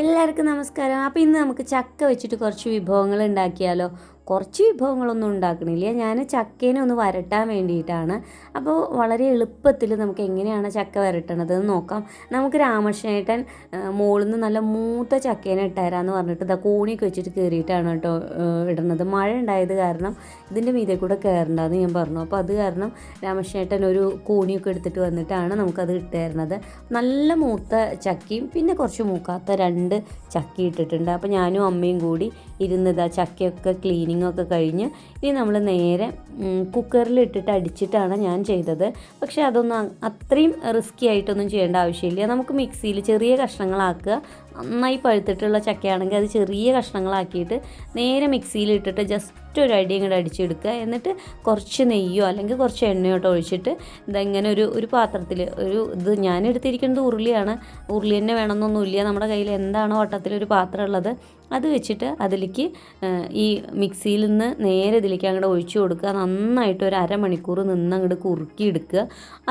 എല്ലാവർക്കും നമസ്കാരം. അപ്പോൾ ഇന്ന് നമുക്ക് ചക്ക വെച്ചിട്ട് കുറച്ച് വിഭവങ്ങൾ ഉണ്ടാക്കിയാലോ? കുറച്ച് വിഭവങ്ങളൊന്നും ഉണ്ടാക്കണില്ല. ഞാൻ ചക്കേനെ ഒന്ന് വരട്ടാൻ വേണ്ടിയിട്ടാണ്. അപ്പോൾ വളരെ എളുപ്പത്തിൽ നമുക്ക് എങ്ങനെയാണ് ചക്ക വരട്ടണത് എന്ന് നോക്കാം. നമുക്ക് രാമകൃഷ്ണേട്ടൻ മുകളിൽ നിന്ന് നല്ല മൂത്ത ചക്കേനെ ഇട്ടുതരാമെന്ന് പറഞ്ഞിട്ട് ഇതാ കൂണിയൊക്കെ വെച്ചിട്ട് കയറിയിട്ടാണ് കേട്ടോ ഇടുന്നത്. മഴ ഉണ്ടായത് കാരണം ഇതിന്റെ മീതെ കൂടെ കയറണ്ടെന്ന് ഞാൻ പറഞ്ഞു. അപ്പോൾ അത് കാരണം രാമകൃഷ്ണേട്ടൻ ഒരു കൂണിയൊക്കെ എടുത്തിട്ട് വന്നിട്ടാണ് നമുക്കത് ഇട്ടായിരുന്നത് നല്ല മൂത്ത ചക്കയും പിന്നെ കുറച്ച് മൂക്കാത്ത രണ്ട് ചക്ക ഇട്ടിട്ടുണ്ട്. അപ്പോൾ ഞാനും അമ്മയും കൂടി ഇരുന്നതാ ചക്കയൊക്കെ ക്ലീനിങ് ഒക്കെ കഴിഞ്ഞ് ഇനി നമ്മൾ നേരെ കുക്കറിൽ ഇട്ടിട്ട് അടിച്ചിട്ടാണ് ഞാൻ ചെയ്തത്. പക്ഷേ അതൊന്നും അത്രയും റിസ്ക്കി ആയിട്ടൊന്നും ചെയ്യേണ്ട ആവശ്യമില്ല. നമുക്ക് മിക്സിയിൽ ചെറിയ കഷ്ണങ്ങളാക്കുക. നന്നായി പഴുത്തിട്ടുള്ള ചക്കയാണെങ്കിൽ അത് ചെറിയ കഷ്ണങ്ങളാക്കിയിട്ട് നേരെ മിക്സിയിലിട്ടിട്ട് ജസ്റ്റ് ഒരു അടി ഇങ്ങോട്ട് അടിച്ചെടുക്കുക. എന്നിട്ട് കുറച്ച് നെയ്യോ അല്ലെങ്കിൽ കുറച്ച് എണ്ണയോട്ടോ ഒഴിച്ചിട്ട് ഇതെങ്ങനെ ഒരു ഒരു പാത്രത്തിൽ ഒരു ഇത് ഞാൻ എടുത്തിരിക്കുന്നത് ഉരുളിയാണ്. ഉരുളി തന്നെ വേണമെന്നൊന്നുമില്ല. നമ്മുടെ കയ്യിൽ എന്താണോ വട്ടത്തിലൊരു പാത്രം ഉള്ളത് അത് വെച്ചിട്ട് അതിലേക്ക് ഈ മിക്സിയിൽ നിന്ന് നേരെ ഇതിലേക്ക് അങ്ങോട്ട് ഒഴിച്ചു കൊടുക്കുക. നന്നായിട്ട് ഒരു അരമണിക്കൂർ നിന്ന് അങ്ങോട്ട് കുറുക്കിയെടുക്കുക.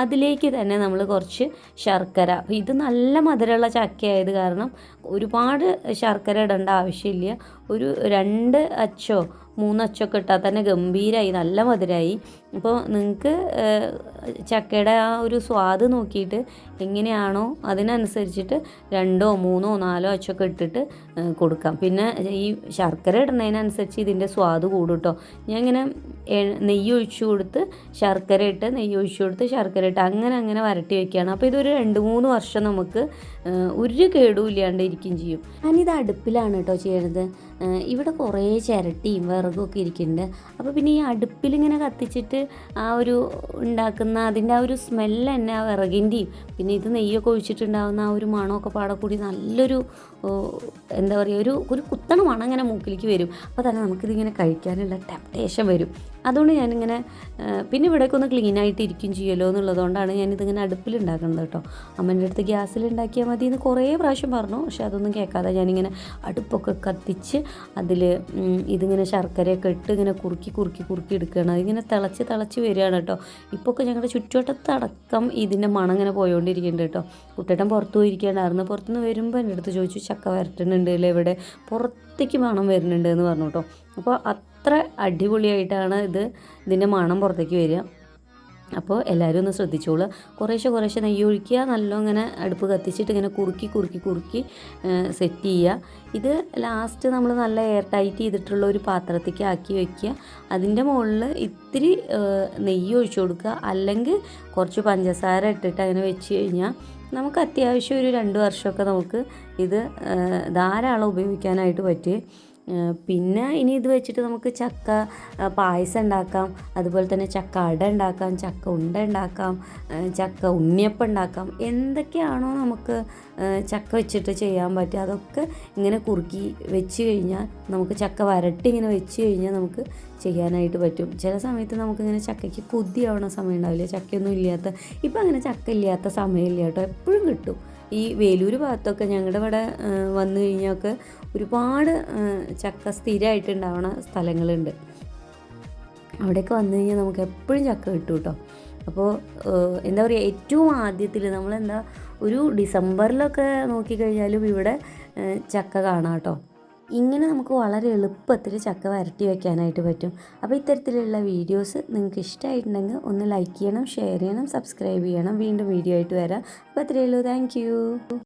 അതിലേക്ക് തന്നെ നമ്മൾ കുറച്ച് ശർക്കര. ഇത് നല്ല മധുരമുള്ള ചക്കയായത് കാരണം ഒരുപാട് ശർക്കര ഇടേണ്ട ആവശ്യമില്ല. ഒരു രണ്ട് അച്ചോ മൂന്നച്ചൊക്കെ ഇട്ടാൽ തന്നെ ഗംഭീരമായി നല്ല മധുരമായി അപ്പോൾ നിങ്ങൾക്ക് ചക്കയുടെ ആ ഒരു സ്വാദ് നോക്കിയിട്ട് എങ്ങനെയാണോ അതിനനുസരിച്ചിട്ട് രണ്ടോ മൂന്നോ നാലോ അച്ചൊക്കെ ഇട്ടിട്ട് കൊടുക്കാം. പിന്നെ ഈ ശർക്കര ഇടുന്നതിനനുസരിച്ച് ഇതിന്റെ സ്വാദ് കൂടും കേട്ടോ ഞാൻ ഇങ്ങനെ നെയ്യ് ഒഴിച്ചു കൊടുത്ത് ശർക്കര ഇട്ട് നെയ്യ് ഒഴിച്ചു കൊടുത്ത് ശർക്കര ഇട്ട് അങ്ങനെ അങ്ങനെ വരട്ടി വെക്കുകയാണ് അപ്പോൾ ഇതൊരു രണ്ട് മൂന്ന് വർഷം നമുക്ക് ഒരു കേടും ഇരിക്കുകയും ചെയ്യും. ഞാനിത് അടുപ്പിലാണ് കേട്ടോ ചെയ്യണത്. ഇവിടെ കുറേ ചിരട്ടിയും വിറകൊക്കെ ഇരിക്കുന്നുണ്ട്. അപ്പോൾ പിന്നെ ഈ അടുപ്പിലിങ്ങനെ കത്തിച്ചിട്ട് ആ ഒരു ഉണ്ടാക്കുന്ന അതിന്റെ ആ ഒരു സ്മെല്ല് തന്നെ ആ വിറകിന്റെയും പിന്നെ ഇത് നെയ്യൊക്കെ ഒഴിച്ചിട്ടുണ്ടാകുന്ന ആ ഒരു മണമൊക്കെ പാടെ കൂടി നല്ലൊരു എന്താ പറയുക ഒരു ഒരു കുത്തണ മണം ഇങ്ങനെ മൂക്കിലേക്ക് വരും. അപ്പോൾ തന്നെ നമുക്കിതിങ്ങനെ കഴിക്കാനുള്ള ടെംപ്ടേഷൻ വരും. അതുകൊണ്ട് ഞാനിങ്ങനെ പിന്നെ ഇവിടേക്ക് ഒന്ന് ക്ലീൻ ആയിട്ട് ഇരിക്കും ചെയ്യുമല്ലോ എന്നുള്ളതുകൊണ്ടാണ് ഞാനിതിങ്ങനെ അടുപ്പിൽ ഉണ്ടാക്കുന്നത് കേട്ടോ. അമ്മേന്റെ അടുത്ത് ഗ്യാസിൽ ഉണ്ടാക്കിയാൽ മതി എന്ന് കുറേ പ്രാവശ്യം പറഞ്ഞു. പക്ഷെ അതൊന്നും കേൾക്കാതെ ഞാനിങ്ങനെ അടുപ്പൊക്കെ കത്തിച്ച് അതിൽ ഇതിങ്ങനെ ശർക്കരയൊക്കെ ഇട്ട് ഇങ്ങനെ കുറുക്കി കുറുക്കി കുറുക്കി എടുക്കുകയാണ്. അതിങ്ങനെ തിളച്ച് തിളച്ച് വരികയാണ് കേട്ടോ. ഇപ്പോൾ ഒക്കെ ഞങ്ങളുടെ ചുറ്റുവട്ടത്തടക്കം ഇതിന്റെ മണം ഇങ്ങനെ പോയോണ്ടിരിക്കുന്നുണ്ട് കേട്ടോ. കുട്ടേട്ടൻ പുറത്ത് പോയിരിക്കുകയായിരുന്നു പുറത്തുനിന്ന് വരുമ്പോൾ എന്റെ അടുത്ത് ചോദിച്ചു ചക്ക വരട്ടുന്നുണ്ട് അല്ലേ ഇവിടെ? പുറത്തേക്ക് മണം വരുന്നുണ്ട് എന്ന് പറഞ്ഞു കേട്ടോ. അപ്പോൾ അത്ര അടിപൊളിയായിട്ടാണ് ഇത് ഇതിന്റെ മണം പുറത്തേക്ക് വരിക. അപ്പോൾ എല്ലാവരും ഒന്ന് ശ്രദ്ധിച്ചോളൂ കുറേശ്ശെ കുറേശ്ശെ നെയ്യ് ഒഴിക്കുക നല്ല ഇങ്ങനെ അടുപ്പ് കത്തിച്ചിട്ട് ഇങ്ങനെ കുറുക്കി കുറുക്കി കുറുക്കി സെറ്റ് ചെയ്യുക. ഇത് ലാസ്റ്റ് നമ്മൾ നല്ല എയർ ടൈറ്റ് ചെയ്തിട്ടുള്ള ഒരു പാത്രത്തേക്ക് ആക്കി വയ്ക്കുക അതിന്റെ മുകളിൽ ഇത്തിരി നെയ്യ് ഒഴിച്ചു കൊടുക്കുക. അല്ലെങ്കിൽ കുറച്ച് പഞ്ചസാര ഇട്ടിട്ട് അങ്ങനെ വെച്ച് കഴിഞ്ഞാൽ നമുക്ക് അത്യാവശ്യം ഒരു രണ്ട് വർഷമൊക്കെ നമുക്ക് ഇത് ധാരാളം ഉപയോഗിക്കാനായിട്ട് പറ്റും. പിന്നെ ഇനി ഇത് വെച്ചിട്ട് നമുക്ക് ചക്ക പായസം ഉണ്ടാക്കാം. അതുപോലെ തന്നെ ചക്ക അട ഉണ്ടാക്കാം ചക്ക ഉണ്ട ഉണ്ടാക്കാം ചക്ക ഉണ്ണിയപ്പം ഉണ്ടാക്കാം. എന്തൊക്കെയാണോ നമുക്ക് ചക്ക വെച്ചിട്ട് ചെയ്യാൻ പറ്റുക. അതൊക്കെ ഇങ്ങനെ കുറുക്കി വെച്ച് കഴിഞ്ഞാൽ നമുക്ക് ചക്ക വരട്ടി ഇങ്ങനെ വെച്ച് കഴിഞ്ഞാൽ നമുക്ക് ചെയ്യാനായിട്ട് പറ്റും. ചില സമയത്ത് നമുക്കിങ്ങനെ ചക്കയ്ക്ക് കൊതിയാവണ സമയം ഉണ്ടാവില്ല? ചക്കയൊന്നും ഇല്ലാത്ത ഇപ്പം അങ്ങനെ ചക്ക ഇല്ലാത്ത സമയമില്ല കേട്ടോ. എപ്പോഴും കിട്ടും. ഈ വേലൂർ ഭാഗത്തൊക്കെ ഞങ്ങളുടെ ഇവിടെ വന്നു കഴിഞ്ഞൊക്കെ ഒരുപാട് ചക്ക സ്ഥിരമായിട്ടുണ്ടാവണ സ്ഥലങ്ങളുണ്ട്. അവിടെയൊക്കെ വന്നു കഴിഞ്ഞാൽ നമുക്ക് എപ്പോഴും ചക്ക കിട്ടും കേട്ടോ അപ്പോൾ എന്താ പറയുക ഏറ്റവും ആദ്യത്തിൽ നമ്മളെന്താ ഒരു ഡിസംബറിലൊക്കെ നോക്കിക്കഴിഞ്ഞാലും ഇവിടെ ചക്ക കാണാം കേട്ടോ ഇങ്ങനെ നമുക്ക് വളരെ എളുപ്പത്തിൽ ചക്ക വരട്ടി വയ്ക്കാനായിട്ട് പറ്റും. അപ്പോൾ ഇത്തരത്തിലുള്ള വീഡിയോസ് നിങ്ങൾക്ക് ഇഷ്ടമായിട്ടുണ്ടെങ്കിൽ ഒന്ന് ലൈക്ക് ചെയ്യണം ഷെയർ ചെയ്യണം സബ്സ്ക്രൈബ് ചെയ്യണം. വീണ്ടും വീഡിയോ ആയിട്ട് വരാം. അപ്പോൾ അത്രയേ ഉള്ളൂ. താങ്ക്